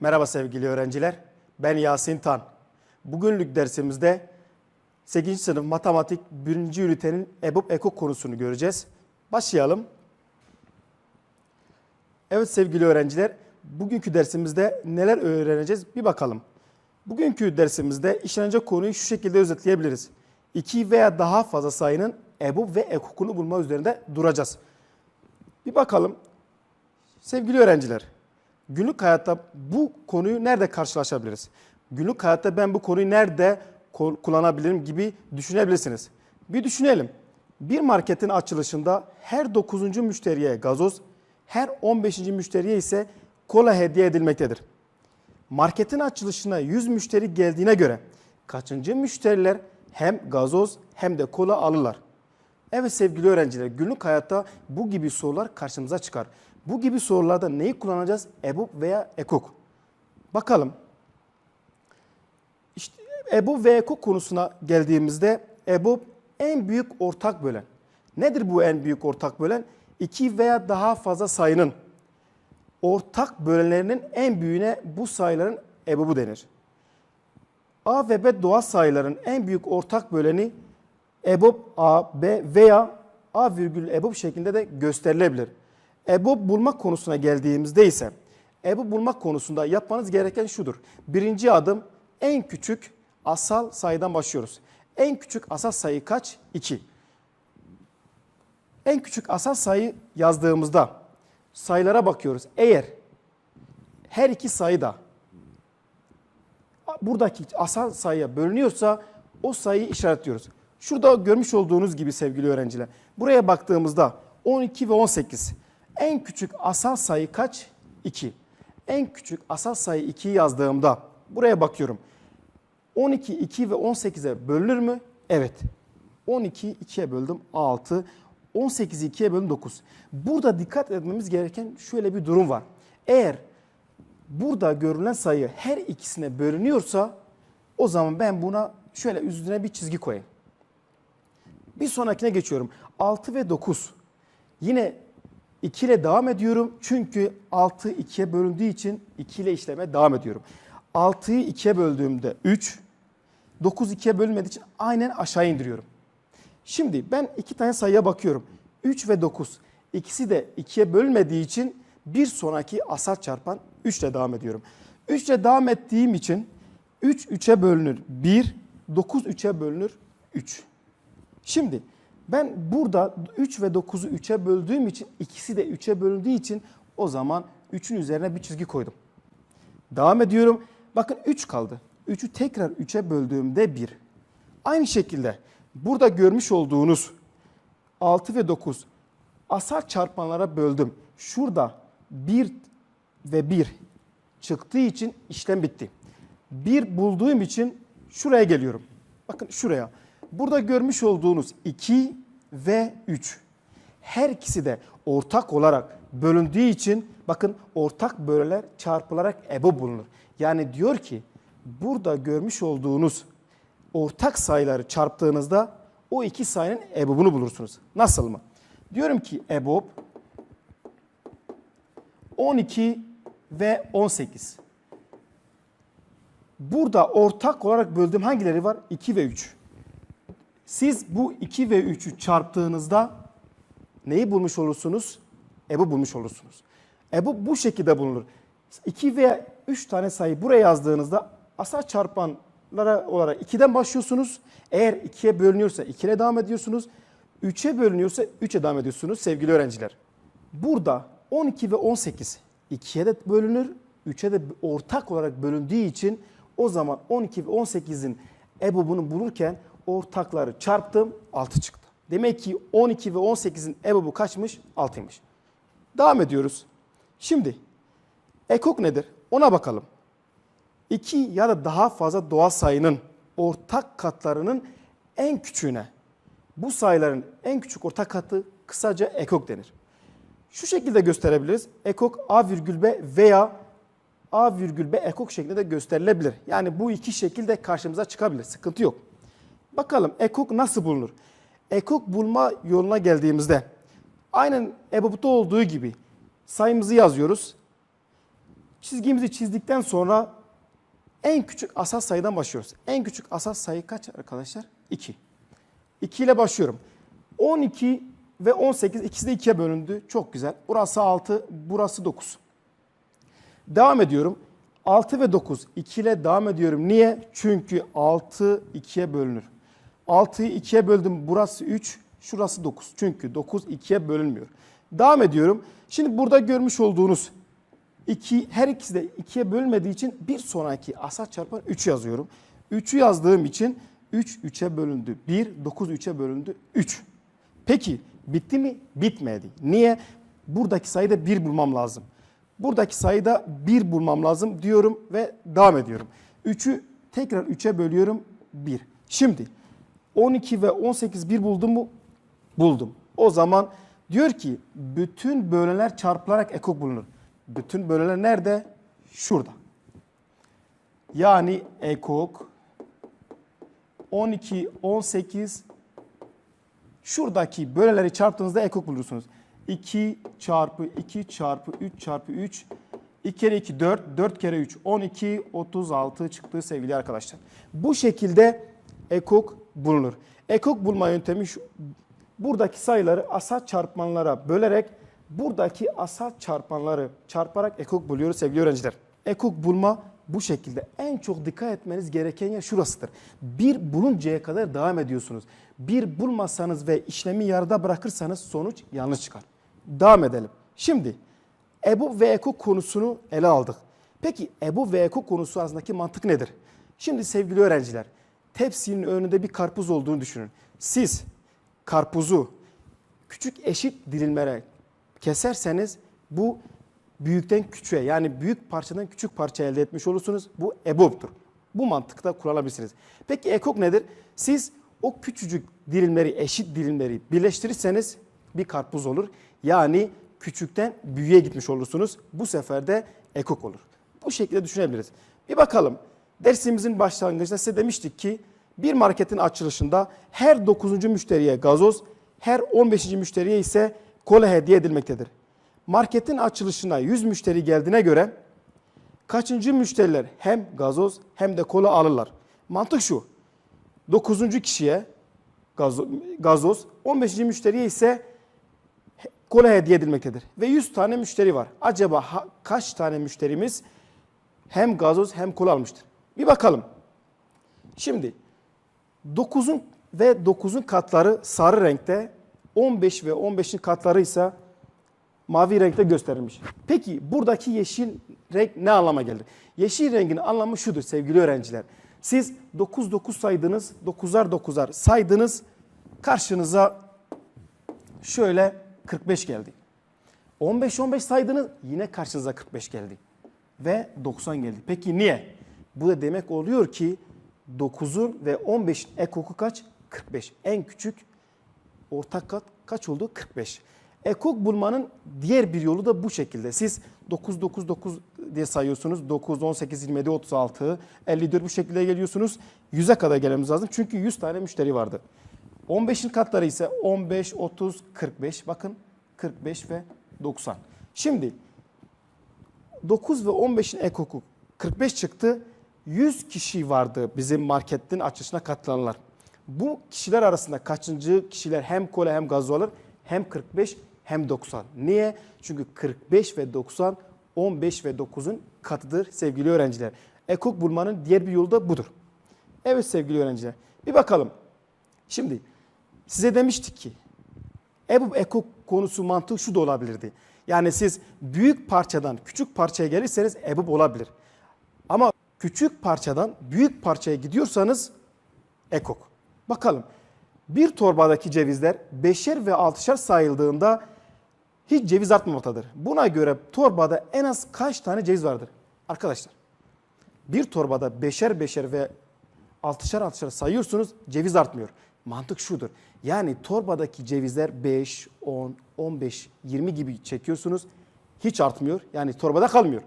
Merhaba sevgili öğrenciler. Ben Yasin Tan. Bugünlük dersimizde 8. sınıf matematik 1. ünitenin EBOB Eko konusunu göreceğiz. Başlayalım. Evet sevgili öğrenciler, bugünkü dersimizde neler öğreneceğiz bir bakalım. Bugünkü dersimizde işlenecek konuyu şu şekilde özetleyebiliriz. İki veya daha fazla sayının EBOB ve ekokunu bulma üzerinde duracağız. Bir bakalım. Sevgili öğrenciler, günlük hayatta bu konuyu nerede karşılaşabiliriz? Günlük hayatta ben bu konuyu nerede kullanabilirim gibi düşünebilirsiniz. Bir düşünelim. Bir marketin açılışında her 9. müşteriye gazoz, her 15. müşteriye ise kola hediye edilmektedir. Marketin açılışına 100 müşteri geldiğine göre kaçıncı müşteriler hem gazoz hem de kola alırlar? Evet sevgili öğrenciler günlük hayatta bu gibi sorular karşımıza çıkar. Bu gibi sorularda neyi kullanacağız? EBOB veya EKOK. Bakalım. İşte EBOB ve EKOK konusuna geldiğimizde EBOB en büyük ortak bölen. Nedir bu en büyük ortak bölen? İki veya daha fazla sayının ortak bölenlerinin en büyüğüne bu sayıların EBOB'u denir. A ve B doğal sayıların en büyük ortak böleni EBOB A, B veya A virgül EBOB şeklinde de gösterilebilir. EBOB bulmak konusuna geldiğimizde ise EBOB bulmak konusunda yapmanız gereken şudur. Birinci adım en küçük asal sayıdan başlıyoruz. En küçük asal sayı kaç? 2. En küçük asal sayı yazdığımızda sayılara bakıyoruz. Eğer her iki sayı da buradaki asal sayıya bölünüyorsa o sayıyı işaretliyoruz. Şurada görmüş olduğunuz gibi sevgili öğrenciler. Buraya baktığımızda 12 ve 18. En küçük asal sayı kaç? 2. En küçük asal sayı 2'yi yazdığımda buraya bakıyorum. 12, 2 ve 18'e bölünür mü? Evet. 12 2'ye böldüm 6. 18'i 2'ye böldüm 9. Burada dikkat etmemiz gereken şöyle bir durum var. Eğer burada görülen sayı her ikisine bölünüyorsa o zaman ben buna şöyle üstüne bir çizgi koyayım. Bir sonrakine geçiyorum. 6 ve 9. Yine 2 ile devam ediyorum. Çünkü 6 2'ye bölündüğü için 2 ile işleme devam ediyorum. 6'yı 2'ye böldüğümde 3, 9 2'ye bölünmediği için aynen aşağı indiriyorum. Şimdi ben iki tane sayıya bakıyorum. 3 ve 9. İkisi de 2'ye bölünmediği için bir sonraki asal çarpan 3 ile devam ediyorum. 3 ile devam ettiğim için 3 3'e bölünür 1, 9 3'e bölünür 3. Şimdi ben burada 3 ve 9'u 3'e böldüğüm için ikisi de 3'e bölündüğü için o zaman 3'ün üzerine bir çizgi koydum. Devam ediyorum. Bakın 3 kaldı. 3'ü tekrar 3'e böldüğümde 1. Aynı şekilde burada görmüş olduğunuz 6 ve 9 asal çarpanlara böldüm. Şurada 1 ve 1 çıktığı için işlem bitti. 1 bulduğum için şuraya geliyorum. Bakın şuraya. Burada görmüş olduğunuz 2 ve 3. Her ikisi de ortak olarak bölündüğü için bakın ortak böleler çarpılarak EBO bulunur. Yani diyor ki burada görmüş olduğunuz ortak sayıları çarptığınızda o iki sayının EBOB'unu bulursunuz. Nasıl mı? Diyorum ki EBOB 12 ve 18. Burada ortak olarak böldüğüm hangileri var? 2 ve 3. Siz bu 2 ve 3'ü çarptığınızda neyi bulmuş olursunuz? EBO bulmuş olursunuz. EBO bu şekilde bulunur. 2 veya 3 tane sayı buraya yazdığınızda asal çarpanlara olarak 2'den başlıyorsunuz. Eğer 2'ye bölünüyorsa 2 ile devam ediyorsunuz. 3'e bölünüyorsa 3'e devam ediyorsunuz sevgili öğrenciler. Burada 12 ve 18 2'ye de bölünür, 3'e de ortak olarak bölündüğü için o zaman 12 ve 18'in EBOB'unu bulurken ortakları çarptım 6 çıktı. Demek ki 12 ve 18'in EBOB'u kaçmış? 6'ymış. Devam ediyoruz. Şimdi ekok nedir? Ona bakalım. 2 ya da daha fazla doğal sayının ortak katlarının en küçüğüne bu sayıların en küçük ortak katı kısaca ekok denir. Şu şekilde gösterebiliriz. Ekok A virgül B veya A virgül B ekok şeklinde de gösterilebilir. Yani bu iki şekilde karşımıza çıkabilir. Sıkıntı yok. Bakalım ekok nasıl bulunur? Ekok bulma yoluna geldiğimizde aynen EBOB'da olduğu gibi sayımızı yazıyoruz. Çizgimizi çizdikten sonra en küçük asal sayıdan başlıyoruz. En küçük asal sayı kaç arkadaşlar? 2. 2 ile başlıyorum. 12 ve 18 ikisi de 2'ye bölündü. Çok güzel. Burası 6, burası 9. Devam ediyorum. 6 ve 9 2 ile devam ediyorum. Niye? Çünkü 6 2'ye bölünür. 6'yı 2'ye böldüm. Burası 3, şurası 9. Çünkü 9 2'ye bölünmüyor. Devam ediyorum. Şimdi burada görmüş olduğunuz 2 her ikisi de 2'ye bölünmediği için bir sonraki asal çarpan 3 yazıyorum. 3'ü yazdığım için 3 3'e bölündü. 1 9 3'e bölündü. 3. Peki bitti mi? Bitmedi. Niye? Buradaki sayıda 1 bulmam lazım. Buradaki sayıda 1 bulmam lazım diyorum ve devam ediyorum. 3'ü tekrar 3'e bölüyorum 1. Şimdi 12 ve 18 1 buldum mu? Buldum. O zaman diyor ki bütün böleneler çarpılarak ekok bulunur. Bütün böleneler nerede? Şurada. Yani ekok 12, 18 şuradaki böleleri çarptığınızda ekok bulursunuz. 2 çarpı 2 çarpı 3 çarpı 3 2 kere 2 4, 4 kere 3 12, 36 çıktı sevgili arkadaşlar. Bu şekilde ekok bulunur. Ekok bulma yöntemi şu. Buradaki sayıları asal çarpanlara bölerek buradaki asal çarpanları çarparak ekok buluyoruz sevgili öğrenciler. Ekok bulma bu şekilde. En çok dikkat etmeniz gereken yer şurasıdır. Bir buluncaya kadar devam ediyorsunuz. Bir bulmasanız ve işlemi yarıda bırakırsanız sonuç yanlış çıkar. Devam edelim. Şimdi Ebu ve Ekok konusunu ele aldık. Peki Ebu ve Ekok konusu arasındaki mantık nedir? Şimdi sevgili öğrenciler, tepsinin önünde bir karpuz olduğunu düşünün. Siz karpuzu küçük eşit dilimlere keserseniz bu büyükten küçüğe yani büyük parçadan küçük parça elde etmiş olursunuz. Bu EBOB'tur. Bu mantıkta kullanabilirsiniz. Peki ekok nedir? Siz o küçücük dilimleri, eşit dilimleri birleştirirseniz bir karpuz olur. Yani küçükten büyüğe gitmiş olursunuz. Bu sefer de ekok olur. Bu şekilde düşünebiliriz. Bir bakalım. Dersimizin başlangıcında size demiştik ki bir marketin açılışında her 9. müşteriye gazoz, her 15. müşteriye ise kola hediye edilmektedir. Marketin açılışına 100 müşteri geldiğine göre kaçıncı müşteriler hem gazoz hem de kola alırlar? Mantık şu. 9. kişiye gazo- gazoz, 15. müşteriye ise kola hediye edilmektedir. Ve 100 tane müşteri var. Acaba kaç tane müşterimiz hem gazoz hem kola almıştır? Bir bakalım. Şimdi 9'un ve 9'un katları sarı renkte, 15 ve 15'in katları ise mavi renkte gösterilmiş. Peki buradaki yeşil renk ne anlama gelir? Yeşil rengin anlamı şudur sevgili öğrenciler. Siz 9 9 saydınız, 9'ar 9'ar saydınız. Karşınıza şöyle 45 geldi. 15 15 saydınız yine karşınıza 45 geldi. Ve 90 geldi. Peki niye? Bu da demek oluyor ki 9'un ve 15'in ekoku kaç? 45. En küçük ortak kat kaç oldu? 45. Ekok bulmanın diğer bir yolu da bu şekilde. Siz 9, 9, 9 diye sayıyorsunuz. 9, 18, 27, 36, 54 bu şekilde geliyorsunuz. 100'e kadar gelmemiz lazım. Çünkü 100 tane müşteri vardı. 15'in katları ise 15, 30, 45. Bakın 45 ve 90. Şimdi 9 ve 15'in ekoku 45 çıktı. 100 kişi vardı bizim marketin açılışına katılanlar. Bu kişiler arasında kaçıncı kişiler hem kola hem gazoz alır hem 45 hem 90. Niye? Çünkü 45 ve 90 15 ve 9'un katıdır sevgili öğrenciler. Ekok bulmanın diğer bir yolu da budur. Evet sevgili öğrenciler. Bir bakalım. Şimdi size demiştik ki Ebu Ekok konusu mantığı şu da olabilirdi. Yani siz büyük parçadan küçük parçaya gelirseniz ebub olabilir. Küçük parçadan büyük parçaya gidiyorsanız ekok. Bakalım bir torbadaki cevizler beşer ve altışar sayıldığında hiç ceviz artmamaktadır. Buna göre torbada en az kaç tane ceviz vardır? Arkadaşlar bir torbada beşer beşer ve altışar altışar sayıyorsunuz ceviz artmıyor. Mantık şudur. Yani torbadaki cevizler 5, 10, 15, 20 gibi çekiyorsunuz. Hiç artmıyor. Yani torbada kalmıyor.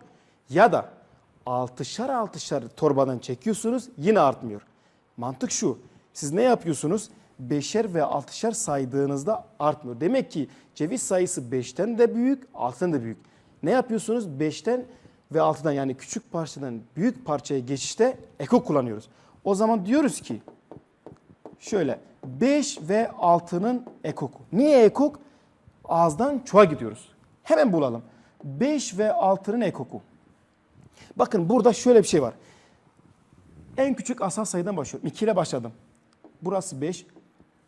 Ya da altışar altışar torbadan çekiyorsunuz yine artmıyor. Mantık şu. Siz ne yapıyorsunuz? Beşer ve altışar saydığınızda artmıyor. Demek ki ceviz sayısı 5'ten de büyük, 6'dan da büyük. Ne yapıyorsunuz? 5'ten ve 6'dan yani küçük parçadan büyük parçaya geçişte ekok kullanıyoruz. O zaman diyoruz ki şöyle 5 ve 6'nın ekoku. Niye ekok? Ağızdan çoğa gidiyoruz. Hemen bulalım. 5 ve 6'nın ekoku. Bakın burada şöyle bir şey var. En küçük asal sayıdan başlıyorum. 2 ile başladım. Burası 5.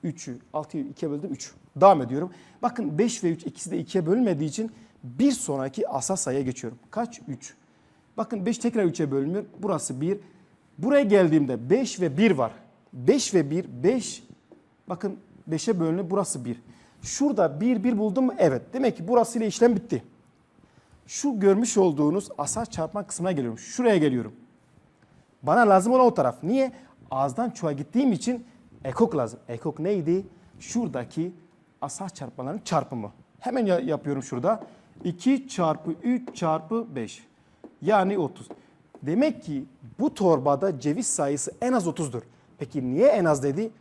3'ü 6'yı 2'ye böldüm 3. Devam ediyorum. Bakın 5 ve 3 ikisi de 2'ye bölünmediği için bir sonraki asal sayıya geçiyorum. Kaç? 3. Bakın 5 tekrar 3'e bölünüyor. Burası 1. Buraya geldiğimde 5 ve 1 var. 5 ve 1, 5. Bakın 5'e bölünüyor. Burası 1. Şurada 1, 1 buldum mu? Evet. Demek ki burasıyla işlem bitti. Şu görmüş olduğunuz asal çarpma kısmına geliyorum. Şuraya geliyorum. Bana lazım olan o taraf. Niye? Ağızdan çoğa gittiğim için ekok lazım. Ekok neydi? Şuradaki asal çarpmaların çarpımı. Hemen ya- yapıyorum şurada. 2 çarpı 3 çarpı 5. Yani 30. Demek ki bu torbada ceviz sayısı en az 30'dur. Peki niye en az dedi?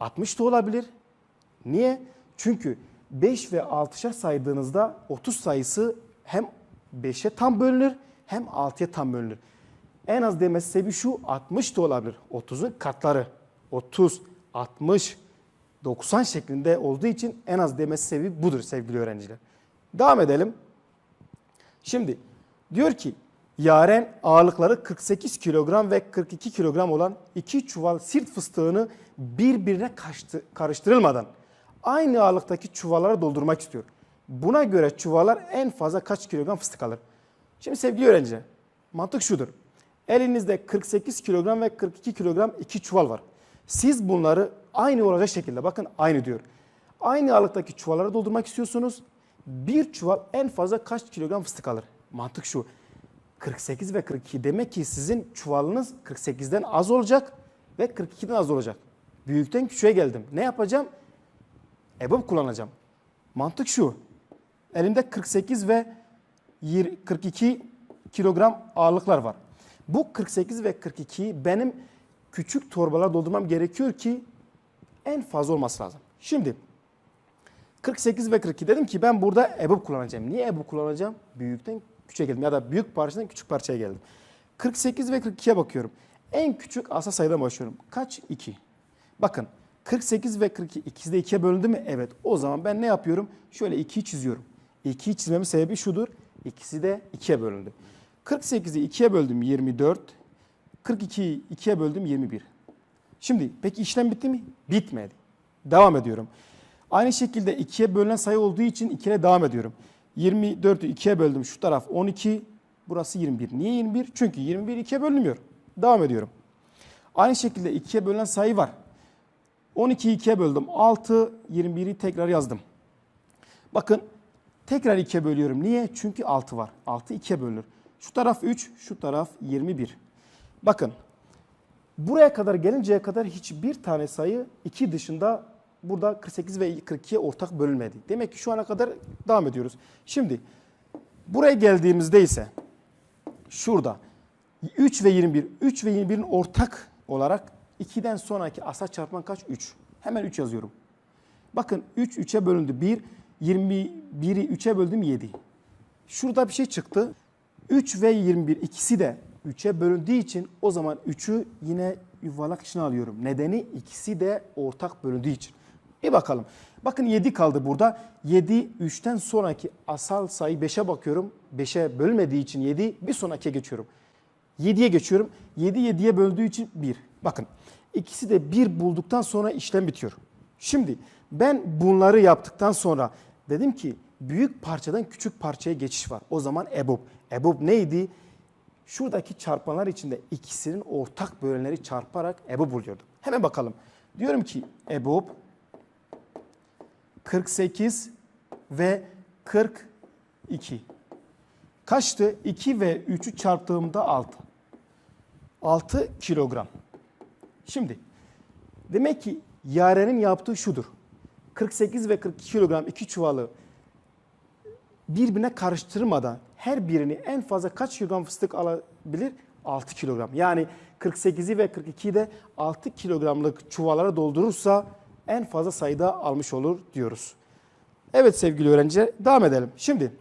60 da olabilir. Niye? Çünkü 5 ve 6'şa saydığınızda 30 sayısı hem 5'e tam bölünür hem 6'ya tam bölünür. En az demesi sebebi şu 60 da olabilir. 30'un katları. 30, 60, 90 şeklinde olduğu için en az demesi sebebi budur sevgili öğrenciler. Devam edelim. Şimdi diyor ki Yaren ağırlıkları 48 kilogram ve 42 kilogram olan iki çuval sirt fıstığını birbirine karıştırılmadan aynı ağırlıktaki çuvallara doldurmak istiyor. Buna göre çuvallar en fazla kaç kilogram fıstık alır? Şimdi sevgili öğrenciler mantık şudur. Elinizde 48 kilogram ve 42 kilogram iki çuval var. Siz bunları aynı olacak şekilde bakın aynı diyor. Aynı ağırlıktaki çuvallara doldurmak istiyorsunuz. Bir çuval en fazla kaç kilogram fıstık alır? Mantık şu. 48 ve 42 demek ki sizin çuvalınız 48'den az olacak ve 42'den az olacak. Büyükten küçüğe geldim. Ne yapacağım? EBOB kullanacağım. Mantık şu. Elimde 48 ve 20 42 kilogram ağırlıklar var. Bu 48 ve 42'yi benim küçük torbalara doldurmam gerekiyor ki en fazla olması lazım. Şimdi 48 ve 42 dedim ki ben burada EBOB kullanacağım. Niye EBOB kullanacağım? Büyükten küçüğe geldim ya da büyük parçadan küçük parçaya geldim. 48 ve 42'ye bakıyorum. En küçük asal sayıdan başlıyorum. Kaç? 2. Bakın 48 ve 42 ikisi de 2'ye bölündü mü? Evet. O zaman ben ne yapıyorum? Şöyle 2'yi çiziyorum. 2'yi çizmemin sebebi şudur. İkisi de 2'ye bölündü. 48'i 2'ye böldüm 24. 42'yi 2'ye böldüm 21. Şimdi peki işlem bitti mi? Bitmedi. Devam ediyorum. Aynı şekilde 2'ye bölünen sayı olduğu için 2 ile devam ediyorum. 24'ü 2'ye böldüm şu taraf 12. Burası 21. Niye 21? Çünkü 21 2'ye bölünmüyor. Devam ediyorum. Aynı şekilde 2'ye bölünen sayı var. 12'yi 2'ye böldüm. 6, 21'i tekrar yazdım. Bakın tekrar 2'ye bölüyorum. Niye? Çünkü 6 var. 6 2'ye bölünür. Şu taraf 3, şu taraf 21. Bakın buraya kadar gelinceye kadar hiçbir tane sayı 2 dışında burada 48 ve 42'ye ortak bölünmedi. Demek ki şu ana kadar devam ediyoruz. Şimdi buraya geldiğimizde ise şurada 3 ve 21, 3 ve 21'in ortak olarak 2'den sonraki asal çarpman kaç? 3. Hemen 3 yazıyorum. Bakın 3 3'e bölündü. 1, 21'i 3'e böldüm 7. Şurada bir şey çıktı. 3 ve 21 ikisi de 3'e bölündüğü için o zaman 3'ü yine yuvarlak içine alıyorum. Nedeni ikisi de ortak bölündüğü için. Bir bakalım. Bakın 7 kaldı burada. 7 3'ten sonraki asal sayı 5'e bakıyorum. 5'e bölmediği için 7 bir sonrakiye geçiyorum. 7'ye geçiyorum. 7 7'ye böldüğü için 1. Bakın ikisi de 1 bulduktan sonra işlem bitiyor. Şimdi ben bunları yaptıktan sonra dedim ki büyük parçadan küçük parçaya geçiş var. O zaman EBOB. EBOB neydi? Şuradaki çarpanlar içinde ikisinin ortak bölenleri çarparak EBOB buluyordum. Hemen bakalım. Diyorum ki EBOB 48 ve 42. Kaçtı? 2 ve 3'ü çarptığımda 6. 6 kilogram. Şimdi demek ki Yaren'in yaptığı şudur. 48 ve 42 kilogram iki çuvalı birbirine karıştırmadan her birini en fazla kaç kilogram fıstık alabilir? 6 kilogram. Yani 48'i ve 42'yi de 6 kilogramlık çuvallara doldurursa en fazla sayıda almış olur diyoruz. Evet sevgili öğrenciler devam edelim. Şimdi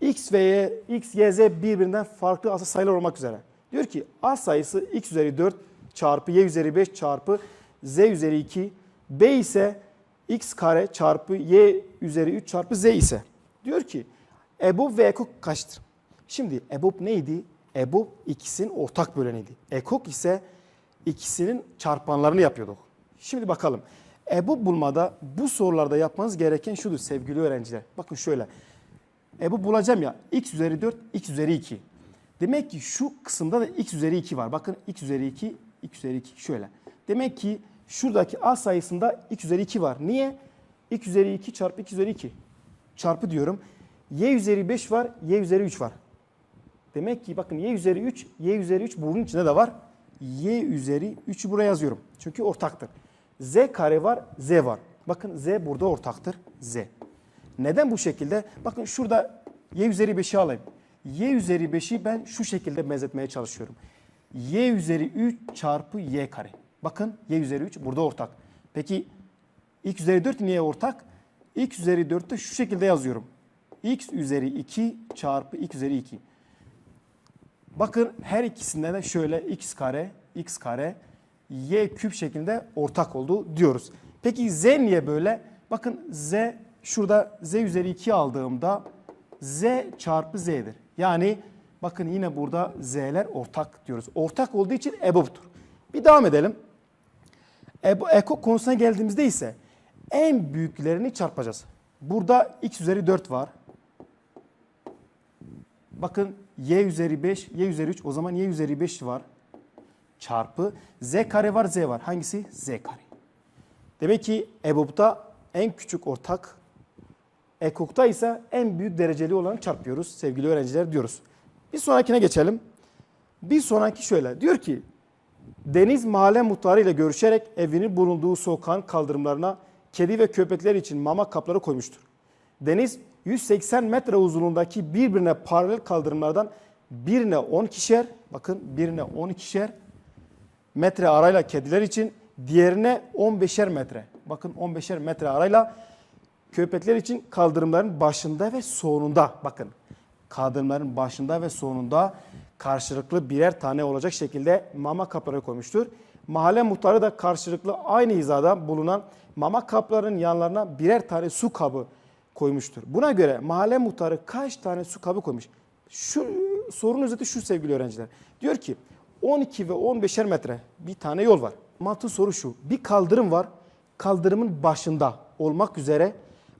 x ve y, x, y, z birbirinden farklı asal sayılar olmak üzere. Diyor ki a sayısı x üzeri 4 çarpı y üzeri 5 çarpı z üzeri 2. b ise x kare çarpı y üzeri 3 çarpı z ise. Diyor ki EBOB ve EKOK kaçtır? Şimdi EBOB neydi? EBOB ikisinin ortak böleniydi. EKOK ise ikisinin çarpanlarını yapıyorduk. Şimdi bakalım. EBOB bulmada bu sorularda yapmanız gereken şudur sevgili öğrenciler. Bakın şöyle. EBOB bulacağım ya x üzeri 4, x üzeri 2. Demek ki şu kısımda da x üzeri 2 var. Bakın x üzeri 2, x üzeri 2 şöyle. Demek ki şuradaki a sayısında x üzeri 2 var. Niye? x üzeri 2 çarpı x üzeri 2 çarpı diyorum. y üzeri 5 var, y üzeri 3 var. Demek ki bakın y üzeri 3, y üzeri 3 bunun içinde de var. y üzeri 3'ü buraya yazıyorum. Çünkü ortaktır. z kare var, z var. Bakın z burada ortaktır, z. Neden bu şekilde? Bakın şurada y üzeri 5'i alayım. y üzeri 5'i ben şu şekilde benzetmeye çalışıyorum. y üzeri 3 çarpı y kare. Bakın y üzeri 3 burada ortak. Peki x üzeri 4 niye ortak? x üzeri 4'te şu şekilde yazıyorum. x üzeri 2 çarpı x üzeri 2. Bakın her ikisinde de şöyle x kare, x kare, y küp şeklinde ortak oldu diyoruz. Peki z niye böyle? Bakın z şurada z üzeri 2 aldığımda z çarpı z'dir. Yani bakın yine burada z'ler ortak diyoruz. Ortak olduğu için EBOB'tur. Bir devam edelim. Ebo- Eko konusuna geldiğimizde ise en büyüklerini çarpacağız. Burada x üzeri 4 var. Bakın y üzeri 5, y üzeri 3 o zaman y üzeri 5 var. Çarpı z kare var z var. Hangisi? z kare. Demek ki EBOB'da en küçük ortak, EKOK'ta ise en büyük dereceli olanı çarpıyoruz sevgili öğrenciler diyoruz. Bir sonrakine geçelim. Bir sonraki şöyle diyor ki Deniz mahalle muhtarıyla görüşerek evinin bulunduğu sokağın kaldırımlarına kedi ve köpekler için mama kapları koymuştur. Deniz 180 metre uzunluğundaki birbirine paralel kaldırımlardan birine 10 kişer, bakın birine 12'şer metre arayla kediler için, diğerine 15'er metre. Bakın 15'er metre arayla köpekler için kaldırımların başında ve sonunda bakın kaldırımların başında ve sonunda karşılıklı birer tane olacak şekilde mama kapları koymuştur. Mahalle muhtarı da karşılıklı aynı hizada bulunan mama kaplarının yanlarına birer tane su kabı koymuştur. Buna göre mahalle muhtarı kaç tane su kabı koymuş? Şu sorunun özeti şu sevgili öğrenciler. Diyor ki 12 ve 15'er metre bir tane yol var. Mantığı soru şu. Bir kaldırım var. Kaldırımın başında olmak üzere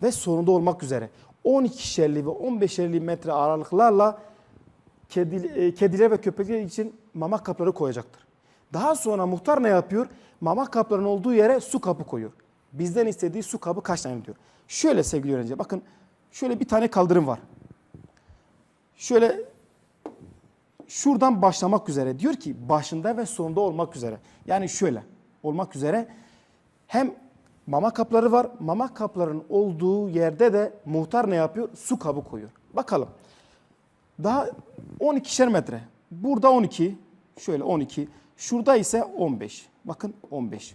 ve sonunda olmak üzere 12'şerli ve 15'erli metre aralıklarla kedi, e, kediler ve köpekler için mama kapları koyacaktır. Daha sonra muhtar ne yapıyor? Mama kaplarının olduğu yere su kapı koyuyor. Bizden istediği su kabı kaç tane diyor. Şöyle sevgili öğrenciler bakın şöyle bir tane kaldırım var. Şöyle şuradan başlamak üzere diyor ki başında ve sonunda olmak üzere. Yani şöyle olmak üzere hem mama kapları var. Mama kaplarının olduğu yerde de muhtar ne yapıyor? Su kabı koyuyor. Bakalım. Daha 12'şer metre. Burada 12. Şöyle 12. Şurada ise 15. Bakın 15.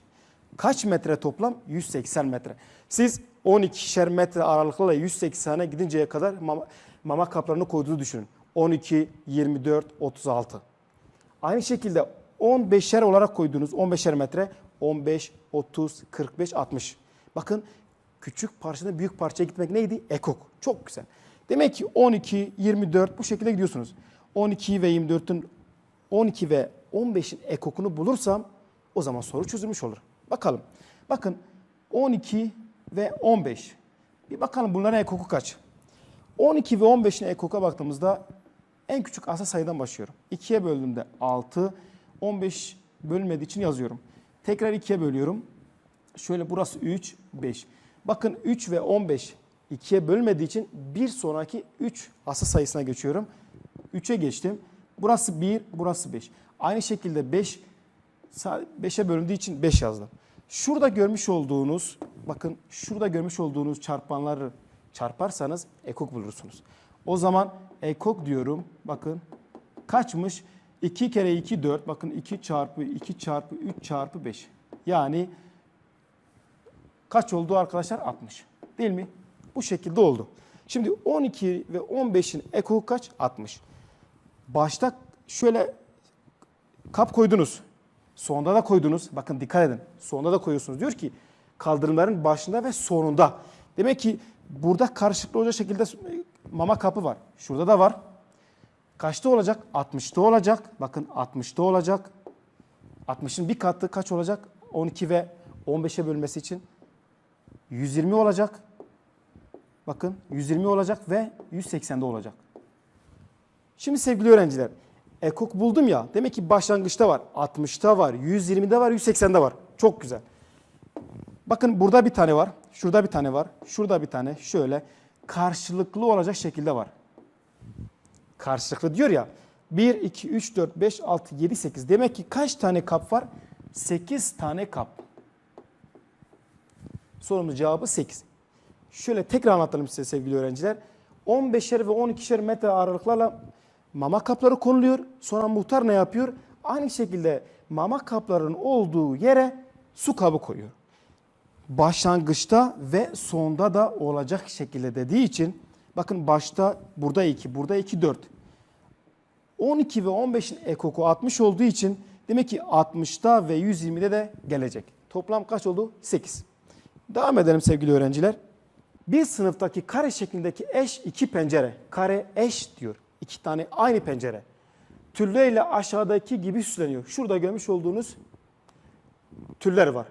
Kaç metre toplam? 180 metre. Siz 12'şer metre aralıklarla 180'e gidinceye kadar mama, mama kaplarını koyduğunu düşünün. 12, 24, 36. Aynı şekilde 15'er olarak koyduğunuz 15'er metre 15, 30, 45, 60. Bakın küçük parçadan büyük parçaya gitmek neydi? Ekok. Çok güzel. Demek ki 12, 24 bu şekilde gidiyorsunuz. 12 ve 24'ün 12 ve 15'in ekokunu bulursam o zaman soru çözülmüş olur. Bakalım. Bakın 12 ve 15. Bir bakalım bunların ekoku kaç? 12 ve 15'in ekoka baktığımızda en küçük asal sayıdan başlıyorum. 2'ye böldüğümde 6, 15 bölünmediği için yazıyorum. Tekrar 2'ye bölüyorum. Şöyle burası 3, 5. Bakın 3 ve 15 2'ye bölmediği için bir sonraki 3 asal sayısına geçiyorum. 3'e geçtim. Burası 1, burası 5. Aynı şekilde 5 5'e bölündüğü için 5 yazdım. Şurada görmüş olduğunuz, bakın şurada görmüş olduğunuz çarpanları çarparsanız ekok bulursunuz. O zaman ekok diyorum. Bakın kaçmış? 2 kere 2 4. Bakın 2 çarpı 2 çarpı 3 çarpı 5. Yani kaç oldu arkadaşlar? 60. Değil mi? Bu şekilde oldu. Şimdi 12 ve 15'in ekoku kaç? 60. Başta şöyle kap koydunuz. Sonunda da koydunuz. Bakın dikkat edin. Sonunda da koyuyorsunuz. Diyor ki kaldırımların başında ve sonunda. Demek ki burada karşılıklı olacak şekilde mama kapı var. Şurada da var. Kaçta olacak? 60'ta olacak. Bakın 60'ta olacak. 60'ın bir katı kaç olacak? 12 ve 15'e bölmesi için 120 olacak. Bakın 120 olacak ve 180'de olacak. Şimdi sevgili öğrenciler, ekok buldum ya. Demek ki başlangıçta var, 60'ta var, 120'de var, 180'de var. Çok güzel. Bakın burada bir tane var, şurada bir tane var, şurada bir tane şöyle karşılıklı olacak şekilde var. Karşılıklı diyor ya. 1, 2, 3, 4, 5, 6, 7, 8. Demek ki kaç tane kap var? 8 tane kap. Sorumuz cevabı 8. Şöyle tekrar anlatalım size sevgili öğrenciler. 15'er ve 12'şer metre aralıklarla mama kapları konuluyor. Sonra muhtar ne yapıyor? Aynı şekilde mama kaplarının olduğu yere su kabı koyuyor. Başlangıçta ve sonda da olacak şekilde dediği için bakın başta burada 2, burada 2, 4. 12 ve 15'in ekoku 60 olduğu için demek ki 60'ta ve 120'de de gelecek. Toplam kaç oldu? 8. Devam edelim sevgili öğrenciler. Bir sınıftaki kare şeklindeki eş iki pencere. Kare eş diyor. İki tane aynı pencere. Tülleyle aşağıdaki gibi süsleniyor. Şurada görmüş olduğunuz tüller var.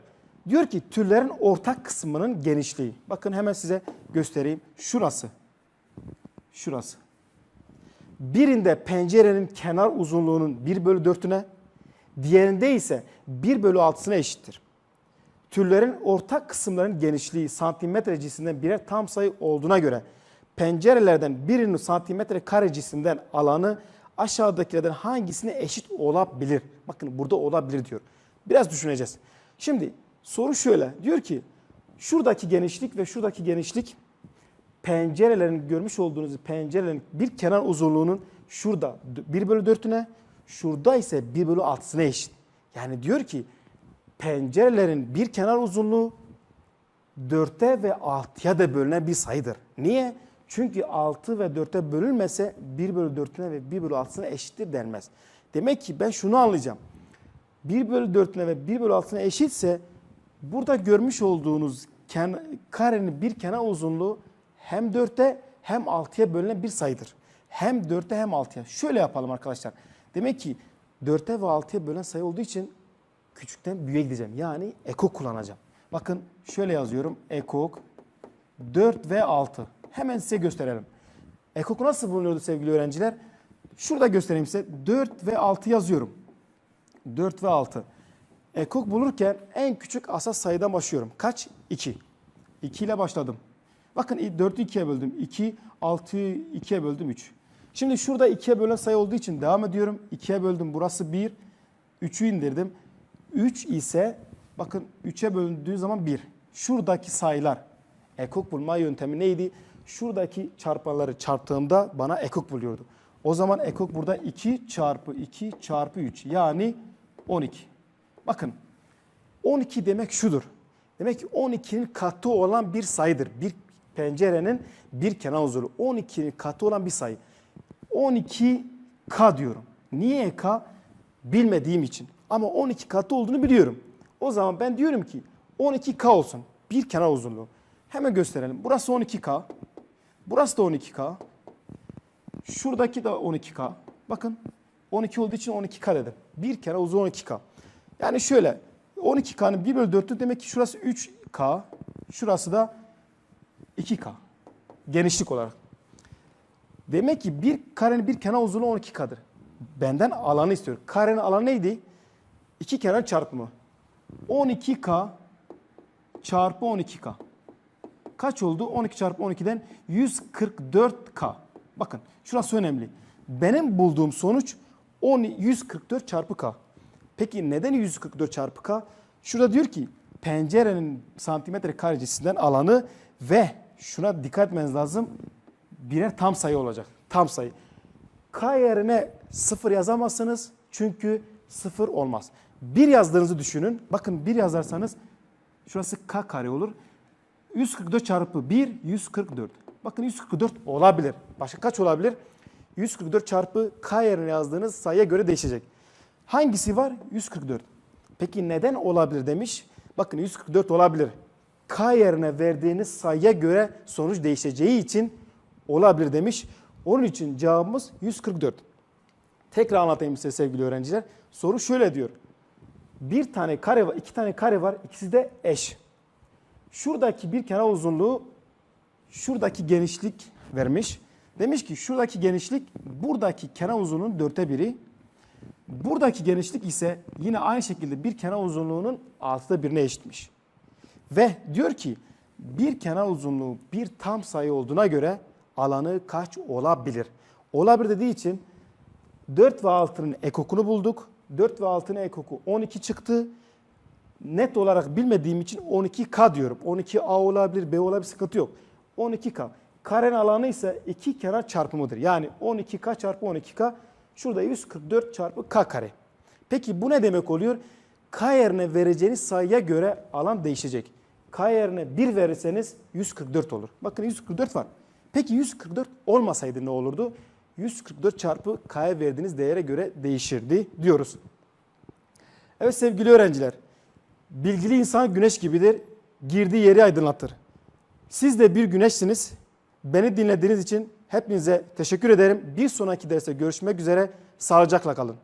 Diyor ki tüllerin ortak kısmının genişliği. Bakın hemen size göstereyim. Şurası. Şurası. Birinde pencerenin kenar uzunluğunun 1 bölü 4'üne, diğerinde ise 1 bölü 6'sına eşittir. Türlerin ortak kısımların genişliği santimetre cinsinden birer tam sayı olduğuna göre pencerelerden birinin santimetre kare cinsinden alanı aşağıdakilerden hangisine eşit olabilir? Bakın burada olabilir diyor. Biraz düşüneceğiz. Şimdi soru şöyle. Diyor ki şuradaki genişlik ve şuradaki genişlik pencerelerin görmüş olduğunuz pencerelerin bir kenar uzunluğunun şurada 1 bölü 4'üne şurada ise 1 bölü 6'sına eşit. Yani diyor ki pencerelerin bir kenar uzunluğu 4'e ve 6'ya da bölünen bir sayıdır. Niye? Çünkü 6 ve 4'e bölünmese 1 bölü 4'üne ve 1 bölü 6'sına eşittir denmez. Demek ki ben şunu anlayacağım. 1 bölü 4'üne ve 1 bölü 6'sına eşitse burada görmüş olduğunuz karenin bir kenar uzunluğu hem 4'e hem 6'ya bölünen bir sayıdır. Hem 4'e hem 6'ya. Şöyle yapalım arkadaşlar. Demek ki 4'e ve 6'ya bölen sayı olduğu için küçükten büyüğe gideceğim. Yani ekok kullanacağım. Bakın şöyle yazıyorum. Ekok 4 ve 6. Hemen size gösterelim. Ekok nasıl bulunuyordu sevgili öğrenciler? Şurada göstereyim size. 4 ve 6 yazıyorum. 4 ve 6. Ekok bulurken en küçük asal sayıdan başlıyorum. Kaç? 2. 2 ile başladım. Bakın 4'ü 2'ye böldüm. 2, 6'yı 2'ye böldüm 3. Şimdi şurada 2'ye bölen sayı olduğu için devam ediyorum. 2'ye böldüm. Burası 1. 3'ü indirdim. 3 ise bakın 3'e bölündüğü zaman 1. Şuradaki sayılar ekok bulma yöntemi neydi? Şuradaki çarpanları çarptığımda bana ekok buluyordu. O zaman ekok burada 2 çarpı 2 çarpı 3 yani 12. Bakın 12 demek şudur. Demek ki 12'nin katı olan bir sayıdır. Bir pencerenin bir kenar uzunluğu 12'nin katı olan bir sayı. 12K diyorum. Niye K? Bilmediğim için. Ama 12 katı olduğunu biliyorum. O zaman ben diyorum ki 12K olsun. Bir kenar uzunluğu. Hemen gösterelim. Burası 12K. Burası da 12K. Şuradaki de 12K. Bakın 12 olduğu için 12K dedim. Bir kenar uzun 12K. Yani şöyle 12K'nın 1 bölü 4'ü demek ki şurası 3K. Şurası da 2K. Genişlik olarak. Demek ki bir karenin bir kenar uzunluğu 12K'dır. Benden alanı istiyor. Karenin alanı neydi? İki kenar çarpımı. 12K çarpı 12K. Kaç oldu? 12 çarpı 12'den 144K. Bakın şurası önemli. Benim bulduğum sonuç 10, 144 çarpı K. Peki neden 144 çarpı K? Şurada diyor ki pencerenin santimetre karecisinden alanı ve şuna dikkat etmeniz lazım. Birer tam sayı olacak. Tam sayı. K yerine 0 yazamazsınız. Çünkü 0 olmaz. Bir yazdığınızı düşünün. Bakın bir yazarsanız şurası K kare olur. 144 çarpı 1 144. Bakın 144 olabilir. Başka kaç olabilir? 144 çarpı k yerine yazdığınız sayıya göre değişecek. Hangisi var? 144. Peki neden olabilir demiş. Bakın 144 olabilir. K yerine verdiğiniz sayıya göre sonuç değişeceği için olabilir demiş. Onun için cevabımız 144. Tekrar anlatayım size sevgili öğrenciler. Soru şöyle diyor. Bir tane kare var, iki tane kare var. ikisi de eş. Şuradaki bir kenar uzunluğu şuradaki genişlik vermiş. Demiş ki şuradaki genişlik buradaki kenar uzunluğunun dörtte biri. Buradaki genişlik ise yine aynı şekilde bir kenar uzunluğunun altıda birine eşitmiş. Ve diyor ki bir kenar uzunluğu bir tam sayı olduğuna göre alanı kaç olabilir? Olabilir dediği için 4 ve 6'nın ekokunu bulduk. 4 ve 6'nın ekoku 12 çıktı. Net olarak bilmediğim için 12K diyorum. 12A olabilir, B olabilir sıkıntı yok. 12K. Karenin alanı ise iki kenar çarpımıdır. Yani 12K çarpı 12K. Şurada 144 çarpı K kare. Peki bu ne demek oluyor? K yerine vereceğiniz sayıya göre alan değişecek. K yerine 1 verirseniz 144 olur. Bakın 144 var. Peki 144 olmasaydı ne olurdu? 144 çarpı K'ya verdiğiniz değere göre değişirdi diyoruz. Evet sevgili öğrenciler. Bilgili insan güneş gibidir. Girdiği yeri aydınlatır. Siz de bir güneşsiniz. Beni dinlediğiniz için hepinize teşekkür ederim. Bir sonraki derste görüşmek üzere. Sağlıcakla kalın.